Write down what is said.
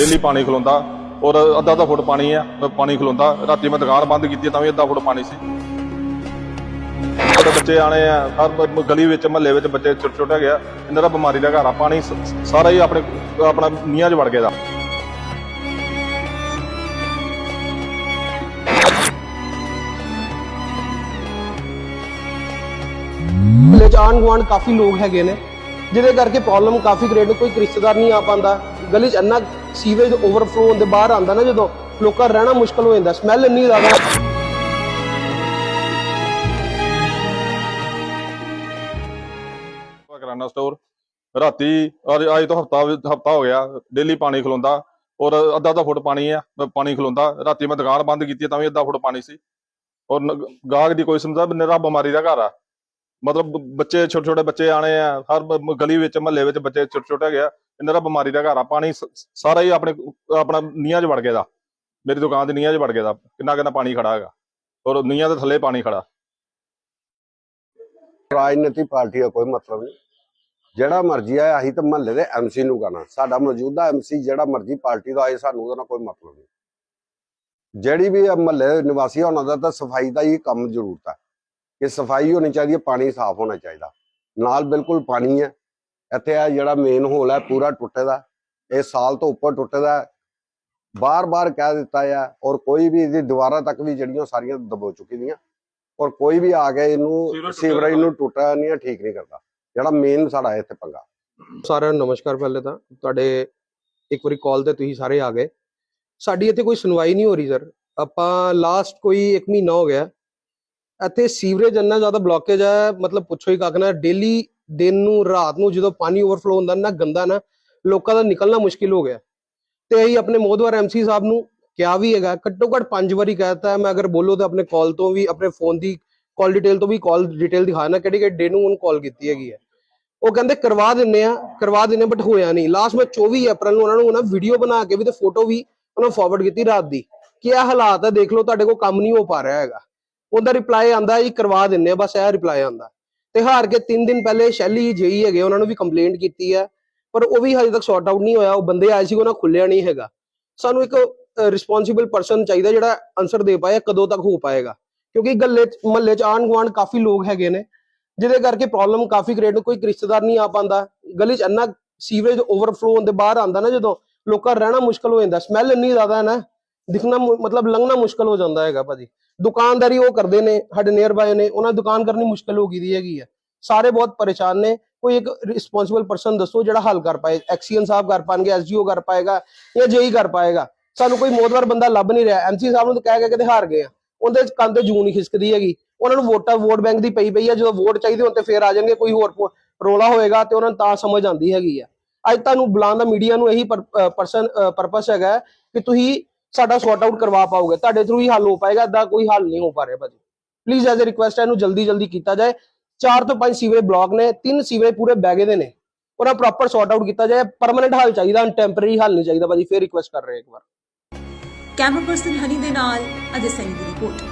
Daily ਪਾਣੀ ਖਲੋਂਦਾ ਔਰ ਅੱਧਾ ਅੱਧਾ ਫੁੱਟ ਪਾਣੀ ਆ ਪਾਣੀ ਖਲੋਂਦਾ। ਰਾਤੀ ਮੈਂ ਦੁਕਾਨ ਬੰਦ ਕੀਤੀ ਤਾਂ ਵੀ ਅੱਧਾ ਫੁੱਟ ਪਾਣੀ ਸੀ। ਛੋਟੇ ਬੱਚੇ ਆਣੇ ਆ, ਹਰ ਗਲੀ ਵਿੱਚ, ਮਹੱਲੇ ਵਿੱਚ ਬੱਚੇ ਛੋਟੇ ਛੋਟੇ ਗਿਆ ਇਹਨਾਂ ਦਾ ਬਿਮਾਰੀ ਦਾ ਘਰ ਆ, ਪਾਣੀ ਸਾਰਾ ਹੀ ਆਪਣੇ, ਆਪਣਾ ਨੀਆਂ 'ਚ ਵੜ ਗਿਆ ਦਾ। ਮਹੱਲੇ ਚ ਗੁਆਂਢ ਕਾਫੀ ਲੋਕ ਹੈਗੇ ਨੇ, ਜਿਹਦੇ ਕਰਕੇ ਪ੍ਰੋਬਲਮ ਕਾਫੀ ਕ੍ਰੀਏਟ ਕੋਈ ਰਿਸ਼ਤੇਦਾਰ ਨਹੀਂ ਆ ਪਾਉਂਦਾ। ਗਲੀ ਚ ਇੰਨਾ ਸੀਵੇਜ ਓਵਰਫਲੋ ਹੁੰਦੇ ਬਾਹਰ ਆਂਦਾ ਨਾ ਜਦੋਂ ਲੋਕਾਂ ਰਹਿਣਾ ਮੁਸ਼ਕਲ ਹੋ ਜਾਂਦਾ ਸਮੈਲ ਇੰਨੀ ਜ਼ਿਆਦਾ ਕਰਿਆਨਾ ਸਟੋਰ ਰਾਤੀ, ਅੱਜ ਅੱਜ ਤੋਂ ਹਫਤਾ ਹਫਤਾ ਹੋ ਗਿਆ ਡੇਲੀ ਪਾਣੀ ਖਲੋਂਦਾ, ਔਰ ਅੱਧਾ ਅੱਧਾ ਫੁੱਟ ਪਾਣੀ ਆ ਪਾਣੀ ਖਲੋਂਦਾ। ਰਾਤੀ ਮੈਂ ਦੁਕਾਨ ਬੰਦ ਕੀਤੀ ਤਾਂ ਵੀ ਅੱਧਾ ਫੁੱਟ ਪਾਣੀ ਸੀ। ਔਰ ਗਾਹਕ ਦੀ ਕੋਈ ਸਮਝਾ ਨਿਰਾ ਬਿਮਾਰੀ ਦਾ ਘਰ ਆ। ਮਤਲਬ ਬੱਚੇ ਛੋਟੇ ਛੋਟੇ ਬੱਚੇ ਆਣੇ ਆ, ਹਰ ਗਲੀ ਵਿੱਚ, ਮਹੱਲੇ ਵਿੱਚ ਬੱਚੇ ਛੋਟੇ ਛੋਟੇ ਗਿਆ ਇਹਨਾਂ ਦਾ ਬਿਮਾਰੀ ਦਾ ਘਰ ਆ ਪਾਣੀ ਸ- ਸਾਰਾ ਹੀ ਆਪਣੇ ਆਪਣਾ ਨੀਹਾਂ 'ਚ ਵੜ ਗਿਆ ਦਾ ਮੇਰੀ ਦੁਕਾਨ ਦੀ ਨੀਹਾਂ 'ਚ ਵੜ ਗਿਆ ਦਾ ਕਿੰਨਾ ਕਿੰਨਾ ਪਾਣੀ ਖੜਾ ਹੈਗਾ। ਔਰ ਨੀਹਾਂ ਦੇ ਥੱਲੇ ਪਾਣੀ ਖੜਾ। ਰਾਜਨੀਤੀ ਪਾਰਟੀ ਦਾ ਕੋਈ ਮਤਲਬ ਨਹੀਂ। ਜਿਹੜਾ ਮਰਜ਼ੀ ਆਏ ਅਸੀਂ ਤਾਂ ਮਹੱਲੇ ਦੇ ਐਮਸੀ ਨੂੰ ਕਹਣਾ ਸਾਡਾ ਮੌਜੂਦਾ ਐਮਸੀ ਜਿਹੜਾ ਮਰਜ਼ੀ ਪਾਰਟੀ ਦਾ ਆਏ ਸਾਨੂੰ ਉਹਦਾ ਨਾਲ ਕੋਈ ਮਤਲਬ ਨਹੀਂ। ਜਿਹੜੀ ਵੀ ਮਹੱਲੇ ਦੇ ਨਿਵਾਸੀ ਆ, ਉਹਨਾਂ ਦਾ ਤਾਂ ਸਫ਼ਾਈ ਦਾ ਹੀ ਕੰਮ ਜ਼ਰੂਰਤ ਹੈ ਕਿ ਸਫ਼ਾਈ ਹੋਣੀ ਚਾਹੀਦੀ ਹੈ ਪਾਣੀ ਸਾਫ਼ ਹੋਣਾ ਚਾਹੀਦਾ। ਨਾਲ ਬਿਲਕੁਲ ਪਾਣੀ ਹੈ। ਇੱਥੇ ਆ ਜਿਹੜਾ ਮੇਨ ਹੋਲ ਹੈ ਪੂਰਾ ਟੁੱਟੇ ਦਾ ਇਹ ਸਾਲ ਤੋਂ ਉੱਪਰ ਟੁੱਟੇ ਦਾ ਬਾਰ-ਬਾਰ ਕਹਿ ਦਿੱਤਾ ਹੈ ਔਰ ਕੋਈ ਵੀ ਇਹਦੀ ਦੀਵਾਰਾਂ ਤੱਕ ਵੀ ਜਿਹੜੀਆਂ ਸਾਰੀਆਂ ਦਬੋ ਚੁੱਕੀ ਦੀਆਂ ਔਰ ਕੋਈ ਵੀ ਆ ਕੇ ਇਹਨੂੰ ਸੀਵਰੇਜ ਨੂੰ ਟੁੱਟਾ ਨਹੀਂ ਠੀਕ ਨਹੀਂ ਕਰਦਾ। ਜਿਹੜਾ ਮੇਨ ਸਾਡਾ ਇੱਥੇ ਪੰਗਾ। ਸਾਰਿਆਂ ਨੂੰ ਨਮਸਕਾਰ ਪਹਿਲੇ ਤਾਂ। ਤੁਹਾਡੇ ਇੱਕ ਵਾਰੀ ਕਾਲ ਤੇ ਤੁਸੀਂ ਸਾਰੇ ਆ ਗਏ। ਸਾਡੀ ਇੱਥੇ ਕੋਈ ਸੁਣਵਾਈ ਨਹੀਂ ਹੋ ਰਹੀ ਸਰ ਆਪਾਂ ਲਾਸਟ ਕੋਈ 1 ਮਹੀਨਾ ਹੋ ਗਿਆ। ਇੱਥੇ ਸੀਵਰੇਜ ਇੰਨਾ ਜ਼ਿਆਦਾ ਬਲੌਕੇਜ ਹੈ ਮਤਲਬ ਪੁੱਛੋ ਹੀ ਕੱਖ ਨਾ ਡੇਲੀ ਦਿਨ ਨੂੰ, ਰਾਤ ਨੂੰ ਜਦੋਂ ਪਾਣੀ ਓਵਰਫਲੋ ਹੁੰਦਾ ਨਾ, ਗੰਦਾ ਨਾ, ਲੋਕਾਂ ਦਾ ਨਿਕਲਣਾ ਮੁਸ਼ਕਿਲ ਹੋ ਗਿਆ। ਤੇ ਅਸੀਂ ਆਪਣੇ ਮੋਦਵਾਰ ਐਮਸੀ ਸਾਹਿਬ ਨੂੰ ਕਿਹਾ ਵੀ ਹੈਗਾ, ਘੱਟੋ ਘੱਟ ਪੰਜ ਵਾਰੀ ਕਹਿਤਾ ਮੈਂ ਅਗਰ ਬੋਲੋ ਤਾਂ ਆਪਣੇ ਕਾਲ ਤੋਂ ਵੀ, ਆਪਣੇ ਫੋਨ ਦੀ ਕਾਲ ਡਿਟੇਲ ਤੋਂ ਵੀ ਕਾਲ ਡਿਟੇਲ ਦਿਖਾਣਾ ਕਿਹੜੀ ਕਿਹੜੀ ਡੇ ਨੂੰ ਉਹਨੂੰ ਕਾਲ ਕੀਤੀ ਹੈਗੀ ਹੈ। ਉਹ ਕਹਿੰਦੇ ਕਰਵਾ ਦਿੰਨੇ ਆ ਕਰਵਾ ਦਿੰਨੇ ਬਟ ਹੋਇਆ ਨਹੀਂ। ਲਾਸਟ ਮੈਂ 24 ਅਪ੍ਰੈਲ ਨੂੰ ਉਹਨਾਂ ਨੂੰ ਉਹਨਾਂ ਵੀਡੀਓ ਬਣਾ ਕੇ ਵੀ ਤੇ ਫੋਟੋ ਵੀ ਉਹਨਾਂ ਫਾਰਵਰਡ ਕੀਤੀ ਰਾਤ ਦੀ। ਕਿ ਇਹ ਹਾਲਾਤ ਹੈ ਦੇਖ ਲਓ, ਤੁਹਾਡੇ ਕੋਲ ਕੰਮ ਨਹੀਂ ਹੋ ਪਾ ਰਿਹਾ ਹੈਗਾ। ਉਹਦਾ ਰਿਪਲਾਈ ਆਂਦਾ ਜੀ, ਕਰਵਾ ਦਿੰਨੇ ਆ ਬਸ ਇਹ ਰਿਪਲਾਈ ਆਂਦਾ। ਤੇ ਹਾਰ ਕੇ 3 ਦਿਨ ਪਹਿਲੇ ਸ਼ੈਲੀ ਜਈ ਹੈਗੇ ਉਹਨਾਂ ਨੂੰ ਵੀ ਕੰਪਲੇਂਟ ਕੀਤੀ ਹੈ ਪਰ ਉਹ ਵੀ ਹਜੇ ਤੱਕ ਸੌਰਟ ਆਊਟ ਨਹੀਂ ਹੋਇਆ, ਉਹ ਬੰਦੇ ਆਏ ਸੀ, ਉਹਨਾਂ ਖੁੱਲਿਆ ਨਹੀਂ ਹੈਗਾ। ਸਾਨੂੰ ਇੱਕ ਰਿਸਪੌਂਸਿਬਲ ਪਰਸਨ ਚਾਹੀਦਾ ਜਿਹੜਾ ਆਨਸਰ ਦੇ ਪਾਏ, ਕਦੋਂ ਤੱਕ ਹੋ ਪਾਏਗਾ। ਕਿਉਂਕਿ ਗੱਲੇ ਮਹੱਲੇ ਚ ਆਂਢ ਗੁਆਂਢ ਕਾਫੀ ਲੋਕ ਹੈਗੇ ਨੇ, ਜਿਹਦੇ ਕਰਕੇ ਪ੍ਰੋਬਲਮ ਕਾਫੀ ਕ੍ਰੀਏਟ ਕੋਈ ਰਿਸ਼ਤੇਦਾਰ ਨਹੀਂ ਆ ਪਾਉਂਦਾ ਗਲੀ ਚ ਇੰਨਾ ਸੀਵਰੇਜ ਓਵਰਫਲੋ ਹੁੰਦੇ ਬਾਹਰ ਆਂਦਾ ਨਾ ਜਦੋਂ, ਲੋਕਾਂ ਰਹਿਣਾ ਮੁਸ਼ਕਲ ਹੋ ਜਾਂਦਾ ਸਮੈਲ ਇੰਨੀ ਜ਼ਿਆਦਾ ਹੈ ਨਾ। ਦਿਖਣਾ ਮਤਲਬ ਲੰਘਣਾ ਮੁਸ਼ਕਲ ਹੋ ਜਾਂਦਾ ਹੈਗਾ ਭਾਜੀ। ਦੁਕਾਨਦਾਰੀ ਉਹ ਕਰਦੇ ਨੇ, ਸਾਡੇ ਨੀਅਰ ਬਾਏ ਨੇ, ਉਹਨਾਂ ਦੁਕਾਨ ਕਰਨੀ ਮੁਸ਼ਕਲ ਹੋ ਗਈ ਦੀ ਹੈਗੀ ਹੈ ਸਾਰੇ ਬਹੁਤ ਪਰੇਸ਼ਾਨ ਨੇ। ਕੋਈ ਇੱਕ ਰਿਸਪੌਂਸਿਬਲ ਪਰਸਨ ਦੱਸੋ ਜਿਹੜਾ ਹੱਲ ਕਰ ਪਾਏ। ਐਕਸੀਐਨ ਸਾਹਿਬ ਕਰ ਪਾਣਗੇ ਐਸਜੀਓ ਕਰ ਪਾਏਗਾ ਜਾਂ ਜੇਈ ਕਰ ਪਾਏਗਾ। ਸਾਨੂੰ ਕੋਈ ਮੋਦਵਰ ਬੰਦਾ ਲੱਭ ਨਹੀਂ ਰਿਹਾ। ਐਮਸੀ ਸਾਹਿਬ ਨੂੰ ਕਹਿ ਕੇ ਤੇ ਹਾਰ ਗਏ ਆ। ਉਹਦੇ ਕੰਨ ਤੇ ਜੂਨ ਹੀ ਖਿਸਕਦੀ ਹੈਗੀ। ਉਹਨਾਂ ਨੂੰ ਵੋਟਾਂ, ਵੋਟ ਬੈਂਕ ਦੀ ਪਈ ਪਈ ਆ। ਜਦੋਂ ਵੋਟ ਚਾਹੀਦੀ ਹੋਣ ਤੇ ਫੇਰ ਆ ਜਾਣਗੇ। ਕੋਈ ਹੋਰ ਪ- ਰੌਲਾ ਹੋਏਗਾ ਤੇ ਉਹਨਾਂ ਨੂੰ ਤਾਂ ਸਮਝ ਆਉਂਦੀ ਹੈਗੀ ਆ। ਅੱਜ ਤੁਹਾਨੂੰ ਬੁਲਾਉਣ ਦਾ ਮੀਡੀਆ ਨੂੰ ਇਹੀ ਪਰਸਨ ਪਰਪਸ ਹੈਗਾ ਕਿ ਤੁਸੀਂ ਸਾਡਾ ਸੌਟ ਆਊਟ ਕਰਵਾ ਪਾਓਗੇ, ਤੁਹਾਡੇ ਥਰੂ ਹੀ ਹੱਲ ਹੋ ਪਾਏਗਾ ਦਾ ਕੋਈ ਹੱਲ ਨਹੀਂ ਹੋ ਪਾ ਰਿਹਾ ਭਾਜੀ। ਪਲੀਜ਼ ਐਜ਼ ਅ ਰਿਕੁਐਸਟ ਹੈ ਇਹਨੂੰ ਜਲਦੀ ਜਲਦੀ ਕੀਤਾ ਜਾਏ। ਚਾਰ ਤੋਂ ਪੰਜ ਸੀਵਰੇਜ ਬਲਾਕ ਨੇ, ਤਿੰਨ ਸੀਵਰੇਜ ਪੂਰੇ ਬੈਗੇ ਦੇ ਨੇ। ਉਹਨਾਂ ਪ੍ਰੋਪਰ ਸੌਟ ਆਊਟ ਕੀਤਾ ਜਾਏ ਪਰਮਨੈਂਟ ਹੱਲ ਚਾਹੀਦਾ ਟੈਂਪਰੇਰੀ ਹੱਲ ਨਹੀਂ ਚਾਹੀਦਾ ਭਾਜੀ, ਫੇਰ ਰਿਕੁਐਸਟ ਕਰ ਰਹੇ ਇੱਕ ਵਾਰ। ਕੈਮਰਾ ਪਰਸਨ ਹਨੀ ਦੇ ਨਾਲ ਅਜੇ ਸੈਨੀ ਦੀ ਰਿਪੋਰਟ